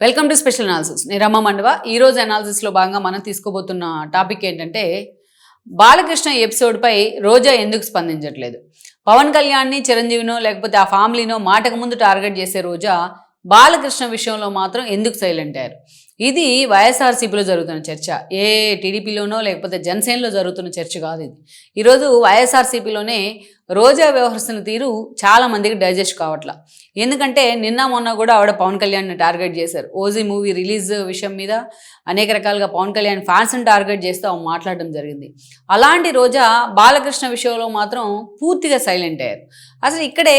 Welcome to special analysis నేను రమ్మ మండవ. ఈ రోజు అనాలిసిస్లో భాగంగా మనం తీసుకోబోతున్న టాపిక్ ఏంటంటే బాలకృష్ణ ఎపిసోడ్పై రోజా ఎందుకు స్పందించట్లేదు? పవన్ కళ్యాణ్ని చిరంజీవినో లేకపోతే ఆ ఫ్యామిలీనో మాటకు ముందు టార్గెట్ చేసే రోజా బాలకృష్ణ విషయంలో మాత్రం ఎందుకు సైలెంట్ అయ్యారు? ఇది వైఎస్ఆర్సీపీలో జరుగుతున్న చర్చ. ఏ టీడీపీలోనో లేకపోతే జనసేనలో జరుగుతున్న చర్చ కాదు ఇది. ఈరోజు వైఎస్ఆర్సీపీలోనే రోజా వ్యవహరిస్తున్న తీరు చాలా మందికి డైజెస్ట్ కావట్లా. ఎందుకంటే నిన్న మొన్న కూడా ఆవిడ పవన్ కళ్యాణ్ని టార్గెట్ చేశారు. ఓజీ మూవీ రిలీజ్ విషయం మీద అనేక రకాలుగా పవన్ కళ్యాణ్ ఫ్యాన్స్ని టార్గెట్ చేస్తూ ఆమె మాట్లాడడం జరిగింది. అలాంటి రోజా బాలకృష్ణ విషయంలో మాత్రం పూర్తిగా సైలెంట్ అయ్యారు. అసలు ఇక్కడే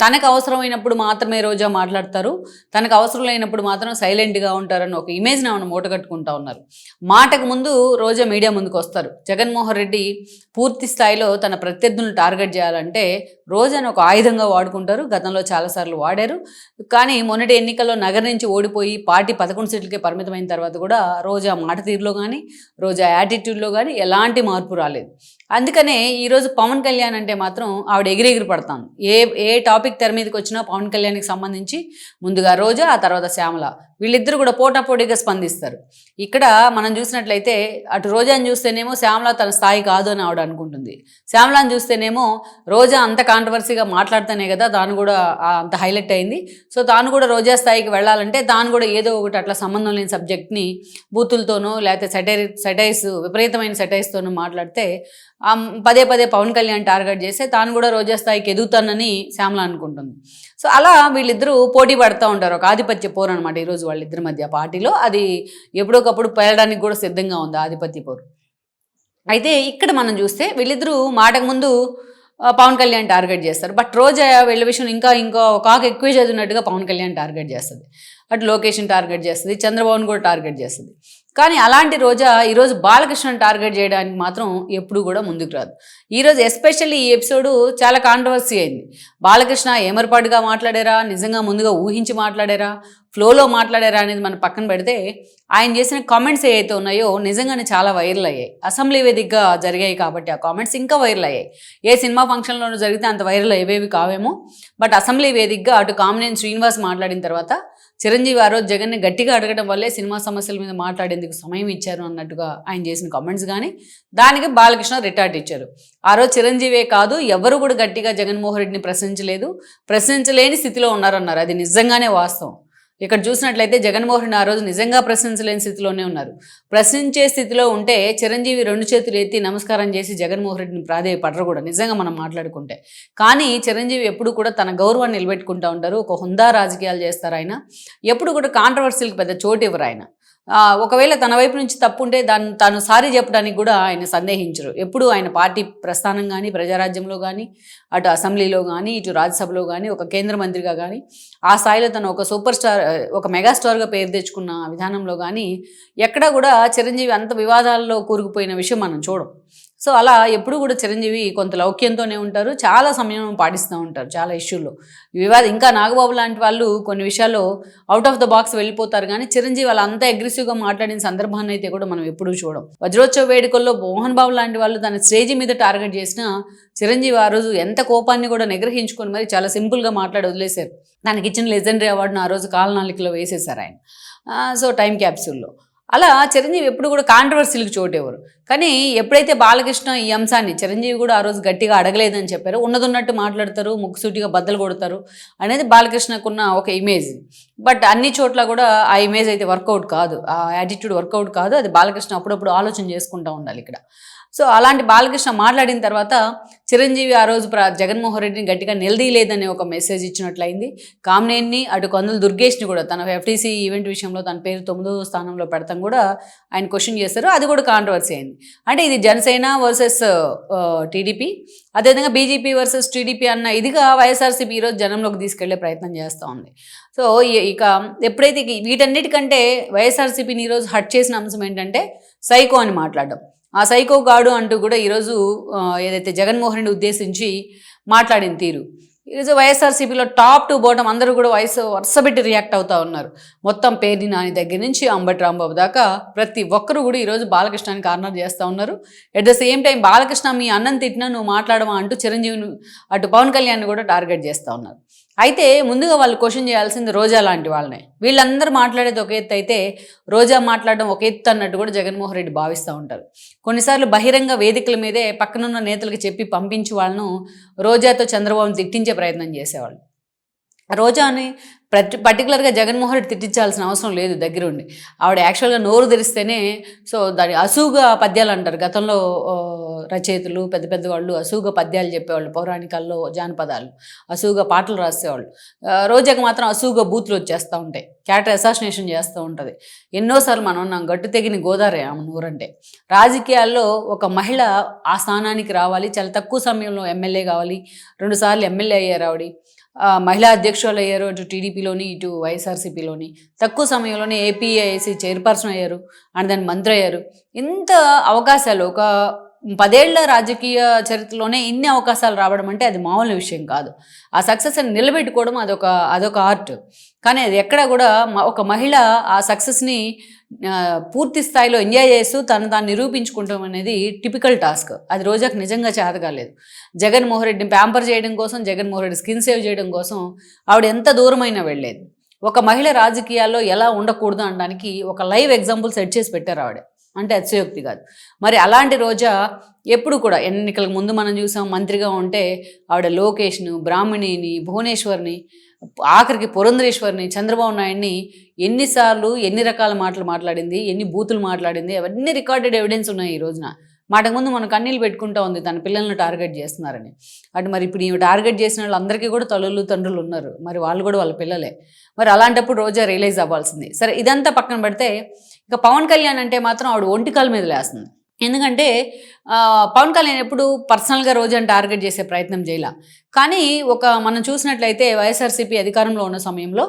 తనకు అవసరమైనప్పుడు మాత్రమే రోజా మాట్లాడతారు. తనకు అవసరం లేనప్పుడు మాత్రం సైలెంట్గా ఉంటారని ఒక ఇమేజ్ని ఆమెను మూటగట్టుకుంటా ఉన్నారు. మాటకు ముందు రోజా మీడియా ముందుకు వస్తారు. జగన్మోహన్ రెడ్డి పూర్తి స్థాయిలో తన ప్రత్యర్థులను టార్గెట్ చేయాలంటే రోజాను ఒక ఆయుధంగా వాడుకుంటారు. గతంలో చాలాసార్లు వాడారు. కానీ మొన్నటి ఎన్నికల్లో నగరం నుంచి ఓడిపోయి పార్టీ పదకొండు సీట్లకే పరిమితమైన తర్వాత కూడా రోజా మాట తీరులో కానీ రోజా యాటిట్యూడ్లో కానీ ఎలాంటి మార్పు రాలేదు. అందుకనే ఈరోజు పవన్ కళ్యాణ్ అంటే మాత్రం ఆవిడ ఎగిరెగిరి పడతాను ఏ ఏ టాపిక్ తెర మీదకి వచ్చినా పవన్ కళ్యాణ్కి సంబంధించి ముందుగా రోజా ఆ తర్వాత శ్యామల. వీళ్ళిద్దరూ కూడా పోటాపోటీగా స్పందిస్తారు. ఇక్కడ మనం చూసినట్లయితే అటు రోజాని చూస్తేనేమో శ్యామల తన స్థాయి కాదు అని ఆవిడ అనుకుంటుంది. శ్యామలాని చూస్తేనేమో రోజా అంత కాంట్రవర్సీగా మాట్లాడితేనే కదా తాను కూడా అంత హైలైట్ అయింది. సో తాను కూడా రోజా స్థాయికి వెళ్ళాలంటే తాను కూడా ఏదో ఒకటి అట్లా సంబంధం లేని సబ్జెక్ట్ని బూతులతోనో లేకపోతే సెటైర్ సెటైర్స్ విపరీతమైన సెటైర్స్తోనూ మాట్లాడితే పదే పదే పవన్ కళ్యాణ్ టార్గెట్ చేస్తే తాను కూడా రోజా స్థాయికి ఎదుగుతానని శ్యామల అనుకుంటుంది. సో అలా వీళ్ళిద్దరూ పోటీ పడుతూ ఉంటారు. ఒక ఆధిపత్య పోరు అనమాట ఈరోజు వాళ్ళిద్దరి మధ్య. పార్టీలో అది ఎప్పుడోకప్పుడు పేరడానికి కూడా సిద్ధంగా ఉంది ఆధిపత్య పోరు. అయితే ఇక్కడ మనం చూస్తే వీళ్ళిద్దరూ మాటకు ముందు పవన్ కళ్యాణ్ టార్గెట్ చేస్తారు. బట్ రోజా వీళ్ళ విషయం ఇంకా ఇంకా కాకు ఎక్కువ చదివినట్టుగా పవన్ కళ్యాణ్ టార్గెట్ చేస్తుంది. అటు లోకేషన్ టార్గెట్ చేస్తుంది. చంద్రబాబును కూడా టార్గెట్ చేస్తుంది. కానీ అలాంటి రోజా ఈరోజు బాలకృష్ణను టార్గెట్ చేయడానికి మాత్రం ఎప్పుడూ కూడా ముందుకు రాదు. ఈరోజు ఎస్పెషల్లీ ఈ ఎపిసోడ్ చాలా కాంట్రవర్సీ అయింది. బాలకృష్ణ ఏమరపాటుగా మాట్లాడారా? నిజంగా ముందుగా ఊహించి మాట్లాడారా? ఫ్లోలో మాట్లాడారా అనేది మనం పక్కన పెడితే ఆయన చేసిన కామెంట్స్ ఏవైతే ఉన్నాయో నిజంగానే చాలా వైరల్ అయ్యాయి. అసెంబ్లీ వేదికగా జరిగాయి కాబట్టి ఆ కామెంట్స్ ఇంకా వైరల్ అయ్యాయి. ఏ సినిమా ఫంక్షన్లోనూ జరిగితే అంత వైరల్ అయ్యేవి కావేమో. బట్ అసెంబ్లీ వేదికగా అటు కామినేని శ్రీనివాస్ మాట్లాడిన తర్వాత చిరంజీవి ఆ రోజు జగన్ని గట్టిగా అడగడం వల్లే సినిమా సమస్యల మీద మాట్లాడేందుకు సమయం ఇచ్చారు అన్నట్టుగా ఆయన చేసిన కామెంట్స్ కానీ దానికి బాలకృష్ణ రిటార్ట్ ఇచ్చారు. ఆ రోజు చిరంజీవే కాదు ఎవరు కూడా గట్టిగా జగన్మోహన్ రెడ్డిని ప్రశ్నించలేదు. ప్రశ్నించలేని స్థితిలో ఉన్నారన్నారు. అది నిజంగానే వాస్తవం. ఇక్కడ చూసినట్లయితే జగన్మోహన్ ఆ రోజు నిజంగా ప్రశ్నించలేని స్థితిలోనే ఉన్నారు. ప్రశ్నించే స్థితిలో ఉంటే చిరంజీవి రెండు చేతులు ఎత్తి నమస్కారం చేసి జగన్మోహన్ రెడ్డిని ప్రాధేయపడరు కూడా నిజంగా మనం మాట్లాడుకుంటే. కానీ చిరంజీవి ఎప్పుడు కూడా తన గౌరవాన్ని నిలబెట్టుకుంటూ ఉంటారు. ఒక హుందా రాజకీయాలు చేస్తారు ఆయన. ఎప్పుడు కూడా కాంట్రవర్సీలకు పెద్ద చోటు ఇవ్వరు ఆయన. ఒకవేళ తన వైపు నుంచి తప్పు ఉంటే దాన్ని తాను సారీ చెప్పడానికి కూడా ఆయన సందేహించరు. ఎప్పుడు ఆయన పార్టీ ప్రస్థానం కానీ ప్రజారాజ్యంలో కానీ అటు అసెంబ్లీలో కానీ ఇటు రాజ్యసభలో కానీ ఒక కేంద్ర మంత్రిగా కానీ ఆ స్థాయిలో తను ఒక సూపర్ స్టార్ ఒక మెగాస్టార్గా పేరు తెచ్చుకున్న విధానంలో కానీ ఎక్కడా కూడా చిరంజీవి అంత వివాదాల్లో కూరుకుపోయిన విషయం మనం చూడం. సో అలా ఎప్పుడు కూడా చిరంజీవి కొంత లౌక్యంతోనే ఉంటారు. చాలా సమయం పాటిస్తూ ఉంటారు చాలా ఇష్యూల్లో వివాదం ఇంకా నాగబాబు లాంటి వాళ్ళు కొన్ని విషయాల్లో అవుట్ ఆఫ్ ద బాక్స్ వెళ్ళిపోతారు. కానీ చిరంజీవి వాళ్ళు అంత అగ్రెసివ్గా మాట్లాడిన సందర్భాన్ని అయితే కూడా మనం ఎప్పుడూ చూడం. వజ్రోత్సవ వేడుకల్లో మోహన్ బాబు లాంటి వాళ్ళు తన స్టేజ్ మీద టార్గెట్ చేసిన చిరంజీవి ఆ రోజు ఎంత కోపాన్ని కూడా నిగ్రహించుకొని మరి చాలా సింపుల్గా మాట్లాడి వదిలేశారు. దానికి ఇచ్చిన లెజెండరీ అవార్డును ఆ రోజు కాలనాలికలో వేసేశారు ఆయన. సో టైం క్యాప్సూల్లో. అలా చిరంజీవి ఎప్పుడు కూడా కాంట్రవర్సీలకు చోటేవారు. కానీ ఎప్పుడైతే బాలకృష్ణ ఈ అంశాన్ని చిరంజీవి కూడా ఆ రోజు గట్టిగా అడగలేదని చెప్పారు ఉన్నదున్నట్టు మాట్లాడతారు ముక్కుసూటిగా బద్దలు కొడతారు అనేది బాలకృష్ణకున్న ఒక ఇమేజ్ బట్ అన్ని చోట్ల కూడా ఆ ఇమేజ్ అయితే వర్కౌట్ కాదు ఆ యాటిట్యూడ్ వర్కౌట్ కాదు అది బాలకృష్ణ అప్పుడప్పుడు ఆలోచన చేసుకుంటూ ఉండాలి ఇక్కడ. సో అలాంటి బాలకృష్ణ మాట్లాడిన తర్వాత చిరంజీవి ఆ రోజు జగన్మోహన్ రెడ్డిని గట్టిగా నిలదీయలేదనే ఒక మెసేజ్ ఇచ్చినట్లయింది. కామినేని అటు కందులు దుర్గేష్ని కూడా తన ఎఫ్టీసీ ఈవెంట్ విషయంలో తన పేరు తొమ్మిదో స్థానంలో పెడతాం కూడా ఆయన క్వశ్చన్ చేస్తారు. అది కూడా కాంట్రవర్సీ అయింది. అంటే ఇది జనసేన వర్సెస్ టీడీపీ అదేవిధంగా బీజేపీ వర్సెస్ టీడీపీ అన్న ఇదిగా వైఎస్ఆర్సీపీ ఈరోజు జనంలోకి తీసుకెళ్ళే ప్రయత్నం చేస్తూ ఉంది. సో ఇక ఎప్పుడైతే వీటన్నిటికంటే వైఎస్ఆర్సీపీని ఈరోజు హట్ చేసిన అంశం ఏంటంటే సైకో అని మాట్లాడడం. ఆ సైకో గాడు అంటూ కూడా ఈరోజు ఏదైతే జగన్మోహన్ రెడ్డి ఉద్దేశించి మాట్లాడిన తీరు. ఈరోజు వైఎస్ఆర్సీపీలో టాప్ టు బాటం అందరూ కూడా వయసు వరుసబెట్టి రియాక్ట్ అవుతూ ఉన్నారు. మొత్తం పేర్ని నాని దగ్గర నుంచి అంబటి రాంబాబు దాకా ప్రతి ఒక్కరు కూడా ఈరోజు బాలకృష్ణాన్ని కార్నర్ చేస్తూ ఉన్నారు. At the same time Balakrishna మీ అన్నం తిట్టినా నువ్వు మాట్లాడమా అంటూ చిరంజీవిని అటు పవన్ కళ్యాణ్ కూడా టార్గెట్ చేస్తూ ఉన్నారు. అయితే ముందుగా వాళ్ళు క్వశ్చన్ చేయాల్సింది రోజా లాంటి వాళ్ళనే. వీళ్ళందరూ మాట్లాడేది ఒక ఎత్తు అయితే రోజా మాట్లాడడం ఒక ఎత్తు అన్నట్టు కూడా జగన్మోహన్ రెడ్డి భావిస్తూ ఉంటారు. కొన్నిసార్లు బహిరంగ వేదికల మీదే పక్కనున్న నేతలకు చెప్పి పంపించి వాళ్ళను రోజాతో చంద్రబాబును తిట్టించే ప్రయత్నం చేసేవాళ్ళు. రోజాని ప్రతి పర్టికులర్గా జగన్మోహన్ రెడ్డి తిట్టించాల్సిన అవసరం లేదు దగ్గరుండి. ఆవిడ యాక్చువల్గా నోరు తెరిస్తేనే సో దాని అసూగా పద్యాలు అంటారు. గతంలో రచయితలు పెద్ద పెద్ద వాళ్ళు అసూగా పద్యాలు చెప్పేవాళ్ళు పౌరాణికాల్లో జానపదాలు అసూగా పాటలు రాసేవాళ్ళు. రోజాకి మాత్రం అసూగా బూతులు వచ్చేస్తూ ఉంటాయి. క్యారెక్టర్ అసాసినేషన్ చేస్తూ ఉంటుంది. ఎన్నోసార్లు మనం ఉన్నాం గట్టు తెగిన గోదావరి ఆమె నూరంటే. రాజకీయాల్లో ఒక మహిళ ఆ స్థానానికి రావాలి చాలా తక్కువ సమయంలో ఎమ్మెల్యే కావాలి రెండుసార్లు ఎమ్మెల్యే అయ్యారు ఆవిడ. మహిళా అధ్యక్షులు అయ్యారు అటు టీడీపీలోని ఇటు వైఎస్ఆర్సీపీలోని. తక్కువ సమయంలోనే ఏపీఐసి చైర్పర్సన్ అయ్యారు అండ్ దాని మంత్రి అయ్యారు. ఇంత అవకాశాలు ఒక పదేళ్ళ రాజకీయ చరిత్రలోనే ఇన్ని అవకాశాలు రావడం అంటే అది మామూలు విషయం కాదు. ఆ సక్సెస్ని నిలబెట్టుకోవడం అదొక అదొక ఆర్ట్. కానీ అది ఎక్కడ కూడా ఒక మహిళ ఆ సక్సెస్ని పూర్తి స్థాయిలో ఎంజాయ్ చేస్తూ తను తాను నిరూపించుకుంటాం అనేది టిపికల్ టాస్క్ అది రోజాకు నిజంగా చేత కాలేదు జగన్మోహన్ రెడ్డిని ప్యాంపర్ చేయడం కోసం జగన్మోహన్ రెడ్డి స్కిన్ సేవ్ చేయడం కోసం ఆవిడ ఎంత దూరమైనా వెళ్ళేది ఒక మహిళ రాజకీయాల్లో ఎలా ఉండకూడదు అనడానికి ఒక లైవ్ ఎగ్జాంపుల్ సెట్ చేసి పెట్టారు ఆవిడ. అంటే అతిశయోక్తి కాదు. మరి అలాంటి రోజా ఎప్పుడు కూడా ఎన్నికలకు ముందు మనం చూసాం మంత్రిగా ఉంటే ఆవిడ లోకేష్ను బ్రాహ్మణిని భువనేశ్వర్ని ఆఖరికి పురంధరేశ్వరిని చంద్రబాబు నాయుడిని ఎన్నిసార్లు ఎన్ని రకాల మాటలు మాట్లాడింది ఎన్ని బూతులు మాట్లాడింది అవన్నీ రికార్డెడ్ ఎవిడెన్స్ ఉన్నాయి ఈ రోజున. మాటకు ముందు మన కన్నీళ్ళు పెట్టుకుంటా ఉంది తన పిల్లల్ని టార్గెట్ చేస్తున్నారని. అటు మరి ఇప్పుడు ఈమె టార్గెట్ చేసిన వాళ్ళందరికీ కూడా తల్లులు తండ్రులు ఉన్నారు. మరి వాళ్ళు కూడా వాళ్ళ పిల్లలే. మరి అలాంటప్పుడు రోజా రియలైజ్ అవ్వాల్సింది. సరే ఇదంతా పక్కన పెడితే ఇక పవన్ కళ్యాణ్ అంటే మాత్రం ఆవిడ ఒంటికాల మీద లేస్తుంది. ఎందుకంటే పవన్ కళ్యాణ్ ఎప్పుడు పర్సనల్గా రోజాని టార్గెట్ చేసే ప్రయత్నం చేయలే. కానీ ఒక మనం చూసినట్లయితే వైఎస్ఆర్సీపీ అధికారంలో ఉన్న సమయంలో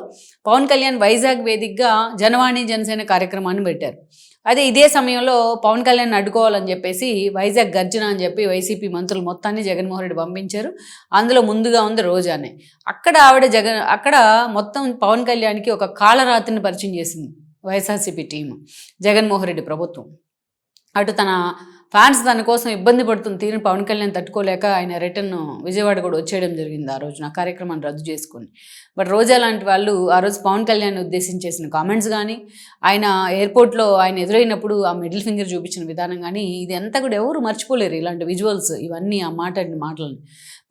పవన్ కళ్యాణ్ వైజాగ్ వేదికగా జనవాణి జనసేన కార్యక్రమాన్ని పెట్టారు. అదే ఇదే సమయంలో పవన్ కళ్యాణ్ అడ్డుకోవాలని చెప్పేసి వైజాగ్ గర్జన అని చెప్పి వైసీపీ మంత్రులు మొత్తాన్ని జగన్మోహన్ రెడ్డి పంపించారు. అందులో ముందుగా ఉంది రోజానే. అక్కడ ఆవిడ జగన్ అక్కడ మొత్తం పవన్ కళ్యాణ్కి ఒక కాలరాత్రిని పరిచయం చేసింది వైఎస్ఆర్సీపీ టీం జగన్మోహన్ రెడ్డి ప్రభుత్వం. అటు తన ఫ్యాన్స్ తన కోసం ఇబ్బంది పడుతున్న తీరుని పవన్ కళ్యాణ్ తట్టుకోలేక ఆయన రిటర్న్ విజయవాడ కూడా వచ్చేయడం జరిగింది ఆ రోజున ఆ కార్యక్రమాన్ని రద్దు చేసుకుని. బట్ రోజా లాంటి వాళ్ళు ఆ రోజు పవన్ కళ్యాణ్ ఉద్దేశించేసిన కామెంట్స్ కానీ ఆయన ఎయిర్పోర్ట్లో ఆయన ఎదురైనప్పుడు ఆ మిడిల్ ఫింగర్ చూపించిన విధానం కానీ ఇది అంతా కూడా ఎవరు మర్చిపోలేరు ఇలాంటి విజువల్స్ ఇవన్నీ ఆ మాట్లాడిన మాటలని.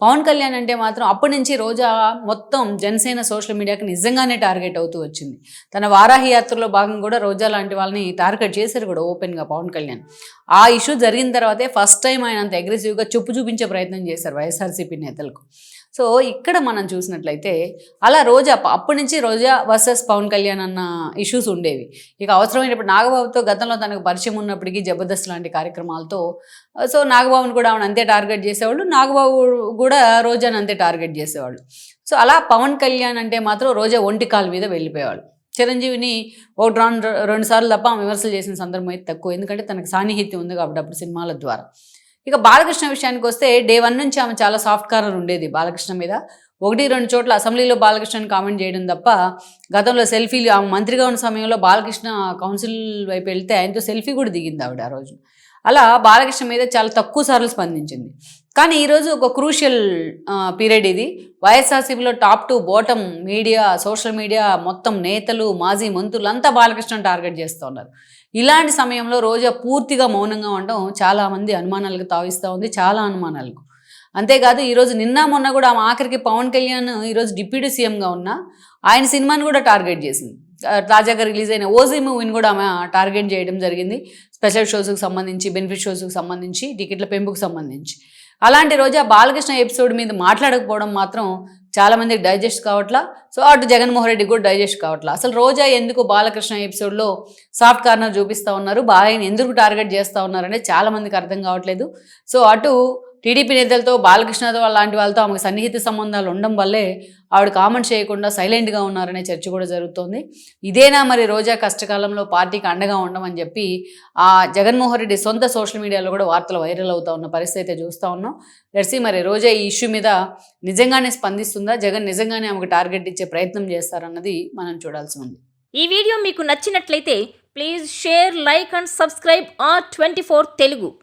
పవన్ కళ్యాణ్ అంటే మాత్రం అప్పటి నుంచి రోజా మొత్తం జనసేన సోషల్ మీడియాకి నిజంగానే టార్గెట్ అవుతూ వచ్చింది. తన వారాహి యాత్రలో భాగం కూడా రోజా లాంటి వాళ్ళని టార్గెట్ చేశారు కూడా ఓపెన్గా పవన్ కళ్యాణ్. ఆ ఇష్యూ జరిగిన తర్వాతే ఫస్ట్ టైం ఆయన అంత అగ్రెసివ్గా చెప్పు చూపించే ప్రయత్నం చేశారు వైఎస్ఆర్సీపీ నేతలకు. సో ఇక్కడ మనం చూసినట్లయితే అలా రోజా అప్పటి నుంచి రోజా వర్సెస్ పవన్ కళ్యాణ్ అన్న ఇష్యూస్ ఉండేవి. ఇక అవసరమైనప్పుడు నాగబాబుతో గతంలో తనకు పరిచయం ఉన్నప్పటికీ జబర్దస్త్ లాంటి కార్యక్రమాలతో సో నాగబాబుని కూడా ఆమెను అంతే టార్గెట్ చేసేవాళ్ళు నాగబాబు కూడా రోజాని అంతే టార్గెట్ చేసేవాళ్ళు. సో అలా పవన్ కళ్యాణ్ అంటే మాత్రం రోజా ఒంటి కాలు మీద వెళ్ళిపోయేవాళ్ళు. చిరంజీవిని ఓ రెండు రెండు సార్లు తప్ప విమర్శలు చేసిన సందర్భం అయితే తక్కువ ఎందుకంటే తనకు సాన్నిహిత్యం ఉంది కాబట్టి అప్పుడు సినిమాల ద్వారా. ఇక బాలకృష్ణ విషయానికి వస్తే డే వన్ నుంచి ఆమె చాలా సాఫ్ట్ కార్నర్ ఉండేది బాలకృష్ణ మీద. ఒకటి రెండు చోట్ల అసెంబ్లీలో బాలకృష్ణని కామెంట్ చేయడం తప్ప గతంలో సెల్ఫీలు ఆమె మంత్రిగా ఉన్న సమయంలో బాలకృష్ణ కౌన్సిల్ వైపు వెళ్తే ఆయనతో సెల్ఫీ కూడా దిగింది ఆవిడ ఆ రోజు. అలా బాలకృష్ణ మీద చాలా తక్కువ సార్లు స్పందించింది. కానీ ఈరోజు ఒక క్రూషియల్ పీరియడ్ ఇది. వైఎస్ఆర్సీపీలో top to bottom media social media మొత్తం నేతలు మాజీ మంత్రులు అంతా బాలకృష్ణను టార్గెట్ చేస్తూ ఉన్నారు. ఇలాంటి సమయంలో రోజా పూర్తిగా మౌనంగా ఉండడం చాలామంది అనుమానాలకు తావిస్తూ ఉంది చాలా అనుమానాలకు. అంతేకాదు ఈరోజు నిన్న మొన్న కూడా ఆమె ఆఖరికి పవన్ కళ్యాణ్ ఈరోజు డిప్యూటీ సీఎంగా ఉన్న ఆయన సినిమాని కూడా టార్గెట్ చేసింది. తాజాగా రిలీజ్ అయిన ఓజీ మూవీని కూడా ఆమె టార్గెట్ చేయడం జరిగింది. స్పెషల్ షోస్కి సంబంధించి బెనిఫిట్ షోస్కి సంబంధించి టికెట్ల పెంపుకు సంబంధించి. అలాంటి రోజు ఆ బాలకృష్ణ ఎపిసోడ్ మీద మాట్లాడకపోవడం మాత్రం చాలా మందికి డైజెస్ట్ కావట్లా. సో అటు జగన్మోహన్ రెడ్డి కూడా డైజెస్ట్ కావట్లా. అసలు రోజా ఎందుకు బాలకృష్ణ ఎపిసోడ్లో సాఫ్ట్ కార్నర్ చూపిస్తూ ఉన్నారు? బాలయ్యని ఎందుకు టార్గెట్ చేస్తూ ఉన్నారు చాలామందికి చాలా మందికి అర్థం కావట్లేదు. సో అటు టీడీపీ నేతలతో బాలకృష్ణతో లాంటి వాళ్ళతో ఆమెకు సన్నిహిత సంబంధాలు ఉండడం వల్లే ఆవిడ కామెంట్ చేయకుండా సైలెంట్గా ఉన్నారనే చర్చ కూడా జరుగుతోంది. ఇదేనా మరి రోజా కష్టకాలంలో పార్టీకి అండగా ఉండమని చెప్పి ఆ జగన్మోహన్ రెడ్డి సొంత సోషల్ మీడియాలో కూడా వార్తలు వైరల్ అవుతా ఉన్న పరిస్థితి అయితే చూస్తూ ఉన్నాం. లెట్సి మరి రోజా ఈ ఇష్యూ మీద నిజంగానే స్పందిస్తుందా? జగన్ నిజంగానే ఆమెకు టార్గెట్ ఇచ్చే ప్రయత్నం చేస్తారన్నది మనం చూడాల్సి ఉంది. ఈ వీడియో మీకు నచ్చినట్లయితే please share like and subscribe R twenty Telugu.